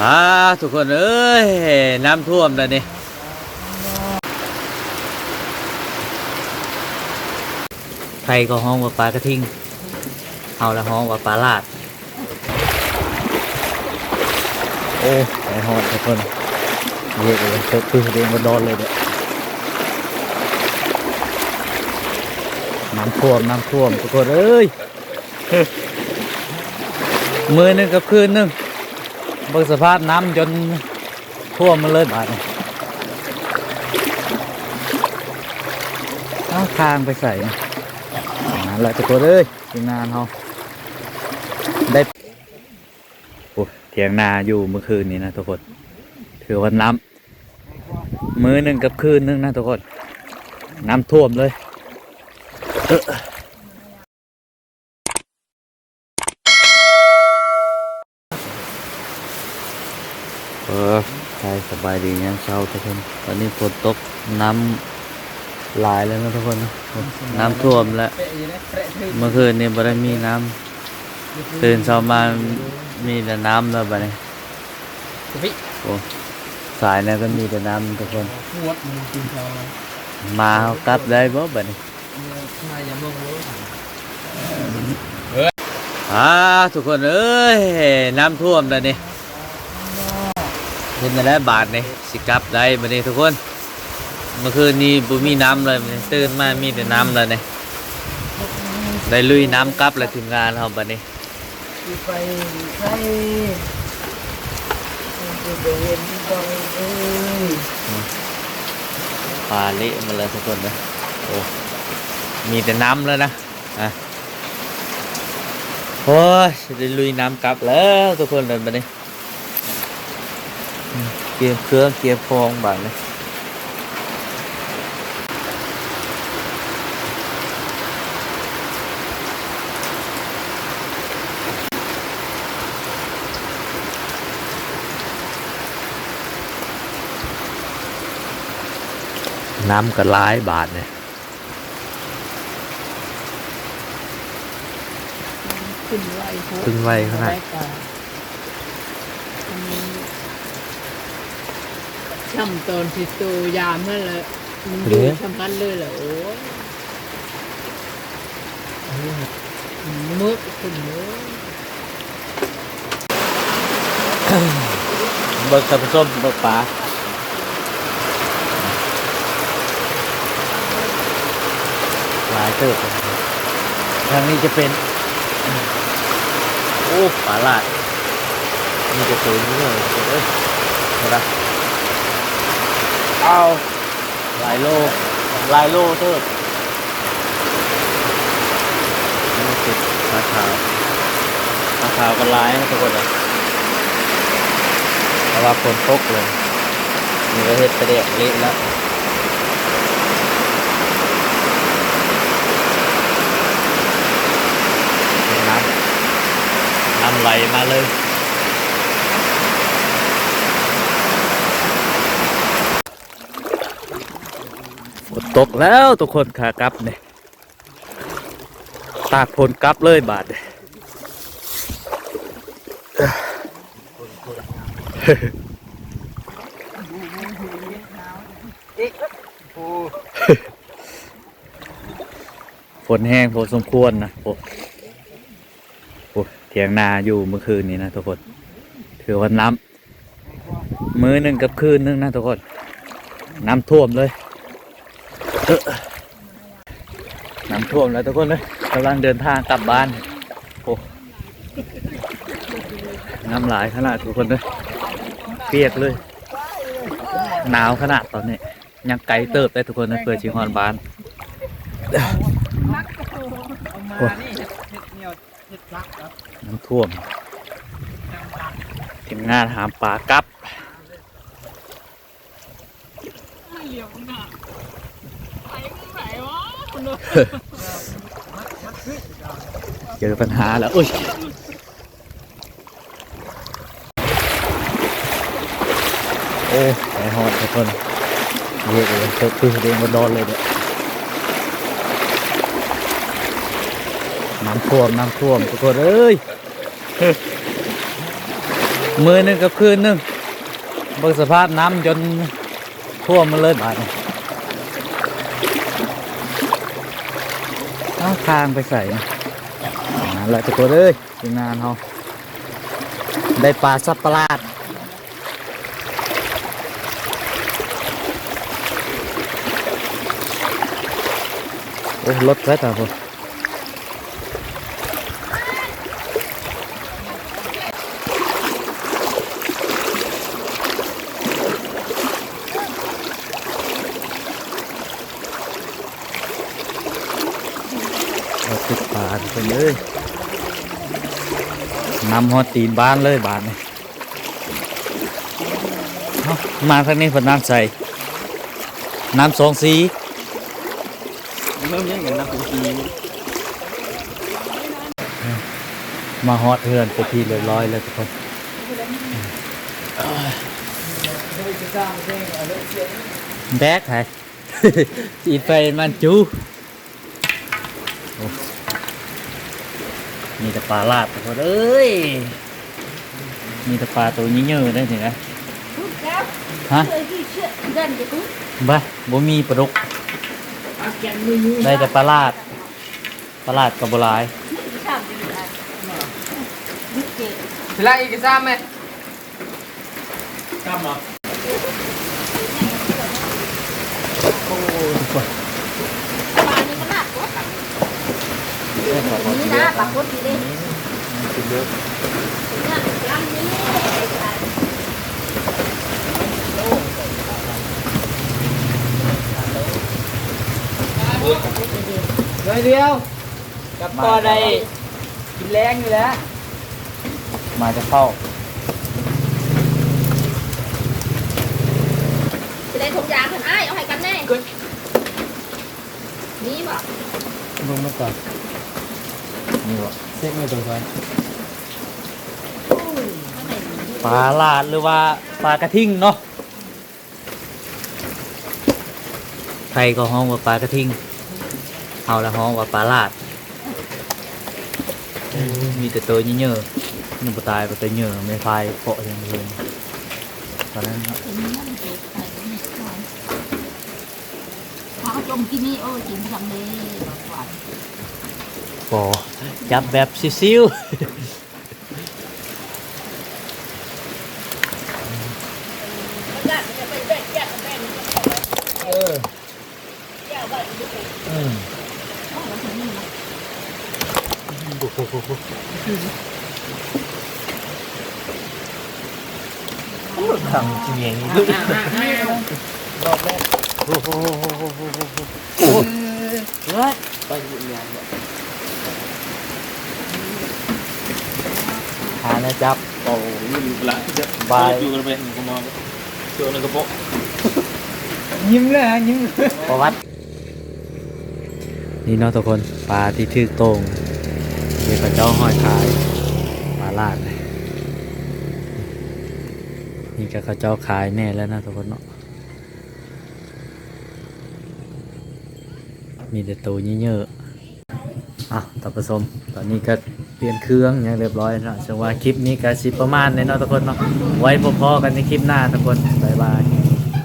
อ่าทุกคนเอ้ยน้ำท่วมแล้วนี่ใครก็ห้องว่าปลากระทิงเอาละห้องว่าปลาลาด โอ้ไอหอดทุกคนเยอะเลยเติมปืนเองมาโดนเลยเนี่ยน้ำท่วมน้ำท่วมทุกคนเอ้ยมือหนึงกับคืนหนึง เบิกสภาพน้ำจนท่วมมาเลยบาดนี้เอาทางไปใส่นะนั่นแหละทุกคนเอ้ยทีมงานเขาได้โอ้เถียงนาอยู่เมื่อคืนนี้นะทุกคนถือว่าน้ำมือหนึ่งกับคืนหนึงนะทุกคน น้ำท่วมเลย เออใช่สบายดียังเช้าทุกคน ตอนนี้ฝนตกน้ำหลายแล้วนะทุกคนนะน้ำท่วมแล้ว เมื่อคืนนี้บ่ได้มีน้ำตื่นเช้ามามีแต่น้ำแล้วบัดนี้โอ้สายเนี่ยก็มีแต่น้ำทุกคนมันกินเขากลับได้บ่บัดนี้มาอย่ามองรู้อ่าทุกคนเอ้ยน้ำท่วมแล้วนี่ เห็นแล้วบาทนี่สิกลับได้บัดนี้ทุกคน เมื่อคืนนี้บ่มีน้ำเลยบัดนี้ตื่นมามีแต่น้ำเลยนี่ได้ลุยน้ำกลับแล้วทีมงานเฮาบัดนี้ไปใช่จะเห็นบ้างเอ้ยปลาเละมาเลยทุกคนนะโอ้มีแต่น้ำแล้วนะอะโอ้ยได้ลุยน้ำกลับแล้วทุกคนเลยบัดนี้ เกียร์เครื่องเกียร์ฟองบาดเลยน้ำก็หลายบาทเนี่ยขึ้นไวขึ้นไวขนาด ช่ำตอนที่ตัวยามนั่นแหละมันดูสำคัญเลยเหรอโอ้มึกขึ้นมึกเบิกสับส้มเบิกปลาหลายเติบเลยทางนี้จะเป็น โอ้ปลาลาดนี่จะตัวนี้เลยเอ้ยเห็นปะ เอาหลายโลหลายโลเติบนี่คือาขาวปลาขาวก็หลายนะทุกคนเลยเพราะว่าฝนตกเลยนี่ก็เฮ็ดไปเดะเละแล้วน้ำน้ำไหลมาเลย ตกแล้วทุกคนขากลับเนี่ยตากฝนกลับเลยบาดเนี่ยฝนแห้งพอสมควรนะโอ้โอ้เถียงนาอยู่เมื่อคืนนี้นะทุกคน ถือว่าน้ำมือหนึ่งกับคืนหนึงนะทุกคน น้ำท่วมเลย น้ำท่วมแล้วทุกคนเลยกำลังเดินทางกลับบ้านโอ้น้ำหลายขนาดทุกคนเลยเปียกเลย หนาวขนาดตอนนี้ ยังไกลเติบได้ทุกคนนะเพื่อชิงฮอนบ้านน้ำท่วมทีมงานหามปลากับ ไม่เหลียวหน้าไปไหนวะ เจอปัญหาแล้วอุ้ยโอ้ไอหอดทุกคนเยอะเลยเติมปืนเองมาโดนเลยเนี่ยน้ำท่วมน้ำท่วมทุกคนเอ้ยมือหนึงกับคืนหนึงบิสภาพน้ำจนท่วมมาเลยบาดนี้ เอาทางไปใส่นะนั่นแหละจะตัวเลยทีมงานเขาได้ปลาสับประหลาดโอ้รถไว้ตาผม เอาติดปลาไปเลยนำฮอดตีนบ้านเลยบานนี่เอามาทางนี้เพนน้ำใส่น้ำสองสีเริ่มยังกันนะคุณทีมาฮอตเฮือนไปที่เรียบร้อยแล้วทุกคนแบกไงจีดไปมันจูโอ้ มีแต่ปลาลาดทุกคนเอ้ย มีแต่ปลาตัวนี้เยอะได้ถึงนะ Hút kéo, ฮะ rồi đi chuyện gần thì cũng บ้าบ่มีปลาดุกเอาแกนมือยืนได้แต่ปลาลาดปลาลาดกับบัวลาย làm gì là biết kể สิไล่อีกซ้ำไหมซ้ำเหรอ bà đi ra bà cốt đi đi Nha, làm đi น้อยเดียวกับปอใดกินแรงอยู่แล้วมาจะเข้า Thì đây thuộc dạng thần ai, ông hãy cắn này Ní bảo ลงมาก่อน นี่วะเช็คมือตัวก่อนปลาลาดหรือว่าปลากระทิงเนาะไทยก็ห้องว่าปลากระทิงเอาละห้องว่าปลาลาดมีแต่ตัวเยอะๆยังบ่ตายบ่ตัวเยอะไม่ไฟเกาะอย่างเดียวตอนนั้นเนาะ Họ trông kia mi ôi, chỉ thằng đi Bảo quản บ่จับแบบซิวเอออืมขังเสียงรอบแรกโอ้โหไปอยู่อย่างเนี่ยหาแล้วจับโอ้ยอยู่ละจะบายอยู่กันไปหนึ่งก็มองเจอหนึ่งกระโปงยิ้มเลยฮะยิ้มประวัตินี่เนาะทุกคนปลาที่ถือโตรงมีพระเจ้าห้อยคายปลาลาดเลยนี่ก็เขาเจ้าขายแน่แล้วนะทุกคนเนาะมีแต่ตัวเยอะๆ อะต่อผสมตอนนี้ก็เปลี่ยนเครื่องอย่างเรียบร้อยแล้วจังว่าคลิปนี้ก็สิประมาณนี้เนาะทุกคนเนาะไว้พอๆกันในคลิปหน้าทุกคนบ๊ายบาย